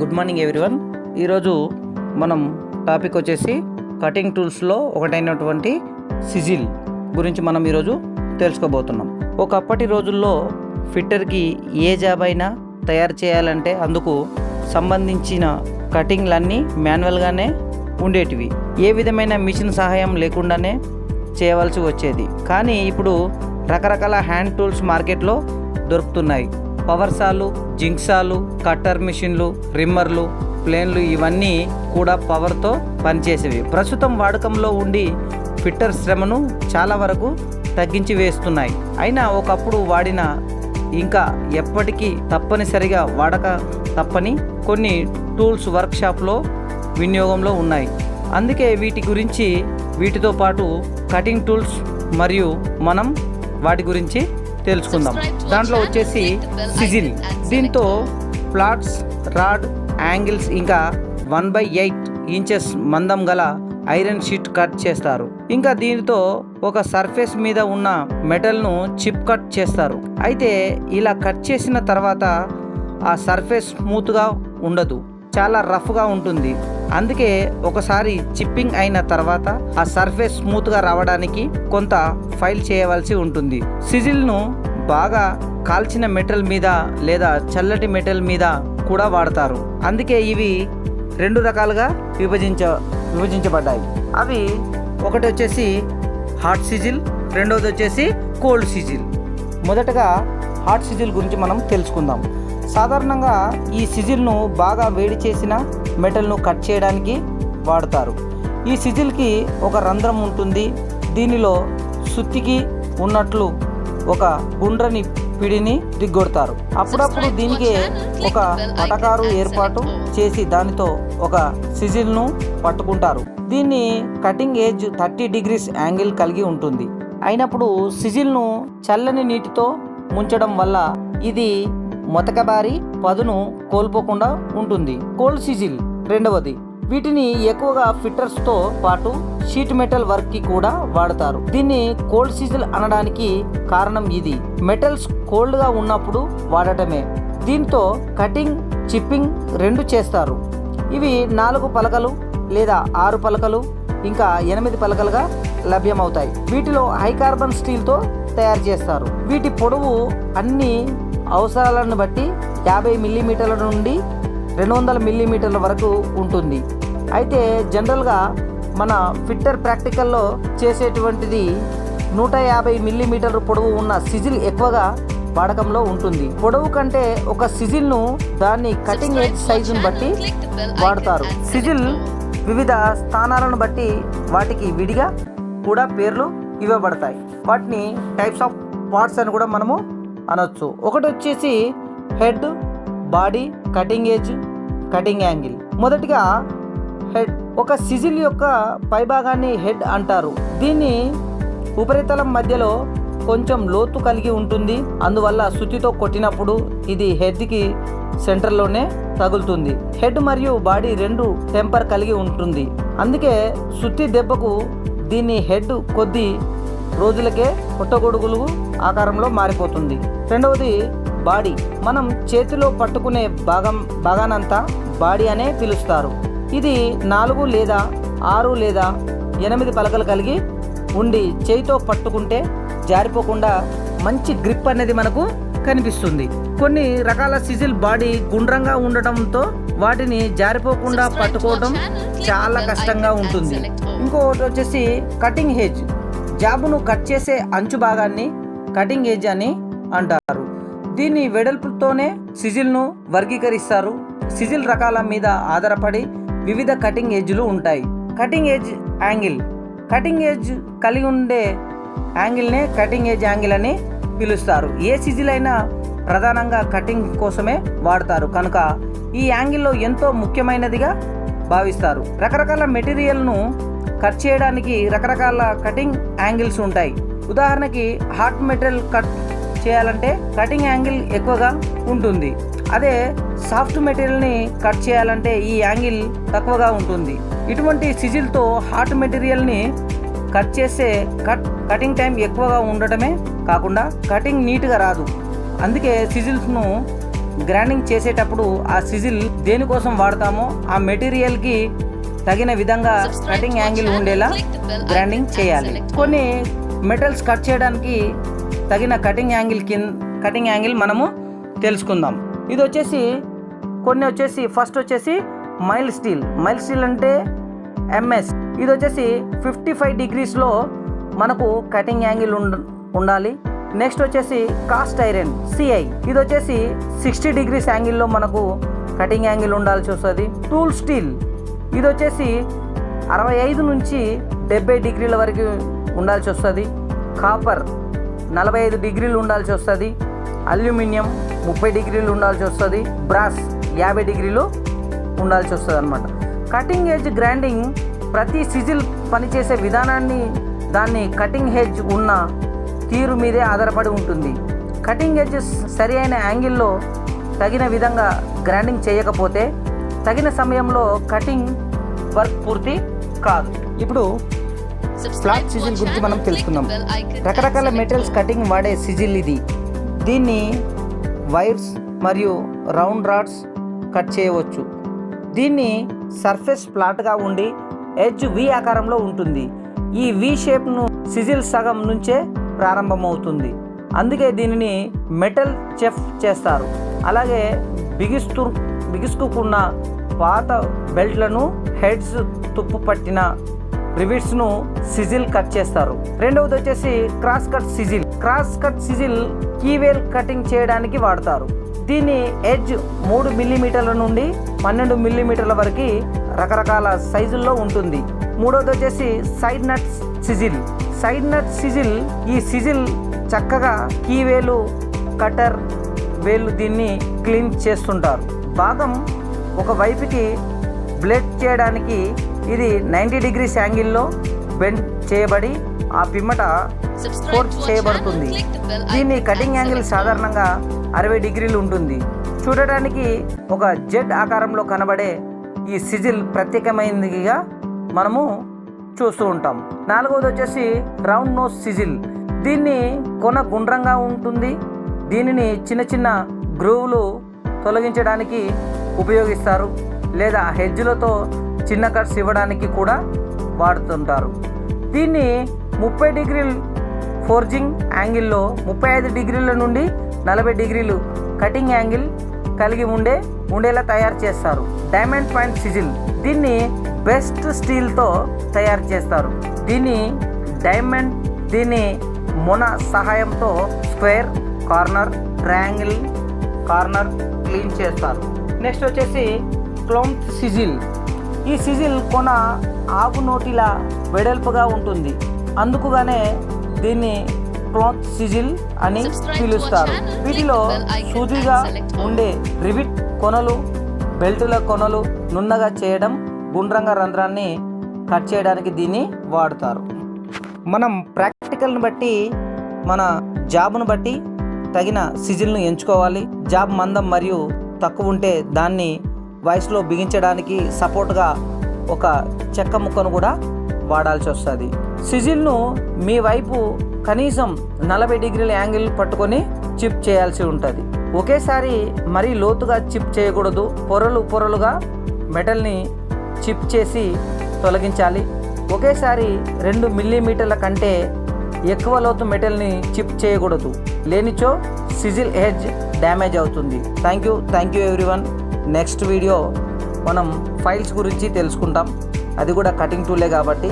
Good morning everyone. ఈరోజు మనం topic వచ్చేసి కటింగ్ టూల్స్లో ఒకటైనటువంటి సిజిల్ గురించి మనం ఈరోజు తెలుసుకోబోతున్నాం. ఒకప్పటి రోజుల్లో ఫిట్టర్కి ఏ జాబ్ అయినా తయారు చేయాలంటే అందుకు సంబంధించిన కటింగ్లన్నీ మాన్యువల్గానే ఉండేటివి. ఏ విధమైన మిషన్ సహాయం లేకుండానే చేయవలసి వచ్చేది. కానీ ఇప్పుడు రకరకాల హ్యాండ్ టూల్స్ మార్కెట్లో దొరుకుతున్నాయి. పవర్ సాలు జింక్సాలు కట్టర్ మిషన్లు రిమ్మర్లు ప్లేన్లు ఇవన్నీ కూడా పవర్తో పనిచేసేవి. ప్రస్తుతం వాడకంలో ఉండి ఫిట్టర్ శ్రమను చాలా వరకు తగ్గించి వేస్తున్నాయి. అయినా ఒకప్పుడు వాడిన ఇంకా ఎప్పటికీ తప్పనిసరిగా వాడక తప్పని కొన్ని టూల్స్ వర్క్షాప్లో వినియోగంలో ఉన్నాయి. అందుకే వీటి గురించి వీటితో పాటు కటింగ్ టూల్స్ మరియు మనం వాటి గురించి తెలుసుకుందాం దాంట్లో వచ్చేసి సిజిల్. దీంతో ప్లాట్స్ రాడ్ యాంగిల్స్ ఇంకా వన్ బై ఎయిట్ ఇంచెస్ మందం గల ఐరన్ షీట్ కట్ చేస్తారు. ఇంకా దీనితో ఒక సర్ఫేస్ మీద ఉన్న మెటల్ను చిప్ కట్ చేస్తారు. అయితే ఇలా కట్ చేసిన తర్వాత ఆ సర్ఫేస్ స్మూత్గా ఉండదు. చాలా రఫ్గా ఉంటుంది. అందుకే ఒకసారి చిప్పింగ్ అయిన తర్వాత ఆ సర్ఫేస్ స్మూత్గా రావడానికి కొంత ఫైల్ చేయవలసి ఉంటుంది. సిజిల్ను బాగా కాల్చిన మెటల్ మీద లేదా చల్లటి మెటల్ మీద కూడా వాడతారు. అందుకే ఇవి రెండు రకాలుగా విభజించ విభజించబడ్డాయి. అవి ఒకటి వచ్చేసి హాట్ సిజిల్ రెండోది వచ్చేసి కోల్డ్ సిజిల్. మొదటగా హాట్ సిజిల్ గురించి మనం తెలుసుకుందాం. సాధారణంగా ఈ సిజిల్ను బాగా వేడి చేసిన మెటల్ను కట్ చేయడానికి వాడతారు. ఈ సిజిల్కి ఒక రంధ్రం ఉంటుంది. దీనిలో సుత్తికి ఉన్నట్లు ఒక గుండ్రని పిడిని దిగ్గొడతారు. అప్పుడప్పుడు దీనికి ఒక పటకారు ఏర్పాటు చేసి దానితో ఒక సిజిల్ను పట్టుకుంటారు. దీన్ని cutting edge thirty degrees angle కలిగి ఉంటుంది. అయినప్పుడు సిజిల్ను చల్లని నీటితో ముంచడం వల్ల ఇది మొతకబారి పదును కోల్పోకుండా ఉంటుంది. కోల్డ్ సిజిల్ రెండవది వీటిని ఎక్కువగా ఫిట్టర్స్తో పాటు షీట్ మెటల్ వర్క్కి కూడా వాడతారు. దీన్ని కోల్డ్ సిజిల్ అనడానికి కారణం ఇది. మెటల్స్ కోల్డ్గా ఉన్నప్పుడు వాడటమే. దీంతో కటింగ్ చిప్పింగ్ రెండు చేస్తారు. ఇవి నాలుగు పలకలు లేదా ఆరు పలకలు ఇంకా ఎనిమిది పలకలుగా లభ్యమవుతాయి. వీటిలో హై కార్బన్ స్టీల్తో తయారు చేస్తారు. వీటి పొడవు అన్ని అవసరాలను బట్టి యాభై మిల్లీమీటర్ల నుండి రెండు వందల మిల్లీమీటర్ల వరకు ఉంటుంది. అయితే జనరల్గా మన ఫిట్టర్ ప్రాక్టికల్లో చేసేటువంటిది నూట యాభై మిల్లీమీటర్ల పొడవు ఉన్న సిజిల్ ఎక్కువగా వాడకంలో ఉంటుంది. పొడవు కంటే ఒక సిజిల్ను దాన్ని కటింగ్ ఏజ్ సైజును బట్టి వాడతారు. సిజిల్ వివిధ స్థానాలను బట్టి వాటికి విడిగా కూడా పేర్లు ఇవ్వబడతాయి. వాటిని టైప్స్ ఆఫ్ పార్ట్స్ అని కూడా మనము అనొచ్చు. ఒకటి వచ్చేసి head body cutting edge cutting angle. మొదటిగా హెడ్ ఒక సిజిల్ యొక్క పైభాగాన్ని హెడ్ అంటారు. దీన్ని ఉపరితలం మధ్యలో కొంచెం లోతు కలిగి ఉంటుంది. అందువల్ల సుత్తితో కొట్టినప్పుడు ఇది హెడ్కి సెంటర్లోనే తగులుతుంది. హెడ్ మరియు బాడీ రెండు టెంపర్ కలిగి ఉంటుంది. అందుకే సుత్తి దెబ్బకు దీని హెడ్ కొద్ది రోజులకే పుట్టగొడుగులు ఆకారంలో మారిపోతుంది. రెండవది బాడీ. మనం చేతిలో పట్టుకునే భాగం భాగానంతా బాడీ అనే పిలుస్తారు. ఇది నాలుగు లేదా ఆరు లేదా ఎనిమిది పలకలు కలిగి ఉండి చేయితో పట్టుకుంటే జారిపోకుండా మంచి గ్రిప్ అనేది మనకు కనిపిస్తుంది. కొన్ని రకాల సిజిల్ బాడీ గుండ్రంగా ఉండటంతో వాటిని జారిపోకుండా పట్టుకోవడం చాలా కష్టంగా ఉంటుంది. ఇంకొకటి వచ్చేసి కటింగ్ హెజ్ జాబును కట్ చేసే అంచు భాగాన్ని కటింగ్ ఏజ్ అని అంటారు. దీన్ని వెడల్పుతోనే సిజిల్ను వర్గీకరిస్తారు. సిజిల్ రకాల మీద ఆధారపడి వివిధ కటింగ్ ఏజ్లు ఉంటాయి. Cutting edge angle. Cutting edge కలిగి ఉండే యాంగిల్నే కటింగ్ ఏజ్ యాంగిల్ అని పిలుస్తారు. ఏ సిజిల్ అయినా ప్రధానంగా కటింగ్ కోసమే వాడతారు. కనుక ఈ యాంగిల్లో ఎంతో ముఖ్యమైనదిగా భావిస్తారు. రకరకాల మెటీరియల్ను కట్ చేయడానికి రకరకాల కటింగ్ యాంగిల్స్ ఉంటాయి. ఉదాహరణకి హాట్ మెటీరియల్ కట్ చేయాలంటే కటింగ్ యాంగిల్ ఎక్కువగా ఉంటుంది. అదే సాఫ్ట్ మెటీరియల్ని కట్ చేయాలంటే ఈ యాంగిల్ తక్కువగా ఉంటుంది. ఇటువంటి సిజిల్తో హాట్ మెటీరియల్ని కట్ చేసే కట్ కటింగ్ టైం ఎక్కువగా ఉండటమే కాకుండా కటింగ్ నీట్గా రాదు. అందుకే సిజిల్స్ను గ్రైండింగ్ చేసేటప్పుడు ఆ సిజిల్ దేనికోసం వాడతామో ఆ మెటీరియల్కి తగిన విధంగా కటింగ్ యాంగిల్ ఉండేలా గ్రైండింగ్ చేయాలి. కొన్ని మెటల్స్ కట్ చేయడానికి తగిన కటింగ్ యాంగిల్ కింద కటింగ్ యాంగిల్ మనము తెలుసుకుందాం. ఇది వచ్చేసి కొన్ని వచ్చేసి ఫస్ట్ వచ్చేసి మైల్ స్టీల్ మైల్ స్టీల్ అంటే ఎంఎస్ ఇది వచ్చేసి ఫిఫ్టీ ఫైవ్ డిగ్రీస్లో మనకు కటింగ్ యాంగిల్ ఉండాలి. నెక్స్ట్ వచ్చేసి కాస్ట్ ఐరన్ సిఐ ఇది వచ్చేసి సిక్స్టీ డిగ్రీస్ యాంగిల్లో మనకు కటింగ్ యాంగిల్ ఉండాల్సి వస్తుంది. టూల్ స్టీల్ ఇది వచ్చేసి అరవై ఐదు నుంచి డెబ్బై డిగ్రీల వరకు ఉండాల్సి వస్తుంది. కాపర్ నలభై ఐదు డిగ్రీలు ఉండాల్సి వస్తుంది. అల్యూమినియం ముప్పై డిగ్రీలు ఉండాల్సి వస్తుంది. బ్రాస్ యాభై డిగ్రీలు ఉండాల్సి వస్తుంది అనమాట కటింగ్ హెడ్జ్ గ్రైండింగ్ ప్రతి సిజిల్ పనిచేసే విధానాన్ని దాన్ని కటింగ్ హెడ్జ్ ఉన్న తీరు మీదే ఆధారపడి ఉంటుంది. కటింగ్ హెడ్జ్ సరి అయిన యాంగిల్లో తగిన విధంగా గ్రైండింగ్ చేయకపోతే తగిన సమయంలో కటింగ్ వర్క్ పూర్తి కాదు. ఇప్పుడు ఫ్లాట్ సిజిల్ గురించి మనం తెలుసుకుందాం. రకరకాల మెటీరియల్స్ కటింగ్ వాడే సిజిల్ ఇది. దీన్ని వైర్స్ మరియు రౌండ్ రాడ్స్ కట్ చేయవచ్చు. దీన్ని సర్ఫేస్ ఫ్లాట్గా ఉండి ఎడ్జ్ వి ఆకారంలో ఉంటుంది. ఈ వి షేప్ను సిజిల్ సగం నుంచే ప్రారంభమవుతుంది. అందుకే దీనిని మెటల్ చెఫ్ చేస్తారు. అలాగే బిగిస్తూ బిగుసుకున్న పాత బెల్ట్లను హెడ్స్ తుప్పు పట్టిన రివిట్స్ను సిజిల్ కట్ చేస్తారు. రెండవది వచ్చేసి cross cut chisel. Cross cut chisel keyway cutting చేయడానికి వాడతారు. దీని ఎడ్జ్ మూడు మిల్లీమీటర్ల నుండి పన్నెండు మిల్లీమీటర్ల వరకు రకరకాల సైజుల్లో ఉంటుంది. మూడవది వచ్చేసి సైడ్ నట్ సిజిల్. సైడ్ నట్ సిజిల్ ఈ సిజిల్ చక్కగా కీవేలు కటర్ వేలు దీన్ని క్లీన్ చేస్తుంటారు. భాగం ఒక వైపుకి బ్లెడ్ చేయడానికి ఇది నైంటీ డిగ్రీస్ యాంగిల్లో బెండ్ చేయబడి ఆ పిమ్మట ఫోర్స్ చేయబడుతుంది. దీని కటింగ్ యాంగిల్ సాధారణంగా అరవై డిగ్రీలు ఉంటుంది. చూడడానికి ఒక జెడ్ ఆకారంలో కనబడే ఈ సిజిల్ ప్రత్యేకమైనదిగా మనము చూస్తూ ఉంటాం. నాలుగవది వచ్చేసి రౌండ్ నోస్ సిజిల్. దీన్ని కొన గుండ్రంగా ఉంటుంది. దీనిని చిన్న చిన్న గ్రూవులు తొలగించడానికి ఉపయోగిస్తారు. లేదా హెడ్జ్లతో చిన్న కట్స్ ఇవ్వడానికి కూడా వాడుతుంటారు. దీన్ని ముప్పై డిగ్రీల ఫోర్జింగ్ యాంగిల్లో ముప్పై ఐదు డిగ్రీల నుండి నలభై డిగ్రీలు కటింగ్ యాంగిల్ కలిగి ఉండే ఉండేలా తయారు చేస్తారు. Diamond point chisel. దీన్ని బెస్ట్ స్టీల్తో తయారు చేస్తారు. దీన్ని డైమండ్ దీని మొన సహాయంతో square corner triangle corner clean చేస్తారు. నెక్స్ట్ వచ్చేసి క్లౌంట్ సిజిల్. ఈ సిజిల్ కొన ఆకు నోటిలా వెడల్పుగా ఉంటుంది. అందుకుగానే దీన్ని క్లాత్ సిజిల్ అని పిలుస్తారు. వీటిలో సూదిగా ఉండే రివిట్ కొనలు బెల్టుల కొనలు నున్నగా చేయడం గుండ్రంగా రంధ్రాన్ని కట్ చేయడానికి దీన్ని వాడతారు. మనం ప్రాక్టికల్ని బట్టి మన జాబ్ను బట్టి తగిన సిజిల్ను ఎంచుకోవాలి. జాబ్ మందం మరియు తక్కువ ఉంటే దాన్ని వయసులో బిగించడానికి సపోర్ట్గా ఒక చెక్క ముక్కను కూడా వాడాల్సి వస్తుంది. సిజిల్ను మీ వైపు కనీసం నలభై డిగ్రీల యాంగిల్ పట్టుకొని చిప్ చేయాల్సి ఉంటుంది. ఒకేసారి మరీ లోతుగా చిప్ చేయకూడదు. పొరలు పొరలుగా మెటల్ని చిప్ చేసి తొలగించాలి. ఒకేసారి రెండు మిల్లీమీటర్ల కంటే ఎక్కువ లోతు మెటల్ని చిప్ చేయకూడదు. లేనిచో సిజిల్ హెడ్జ్ డ్యామేజ్ అవుతుంది. Thank you. Thank you everyone. Next video మనం ఫైల్స్ గురించి తెలుసుకుంటాం. అది కూడా కటింగ్ టూలే కాబట్టి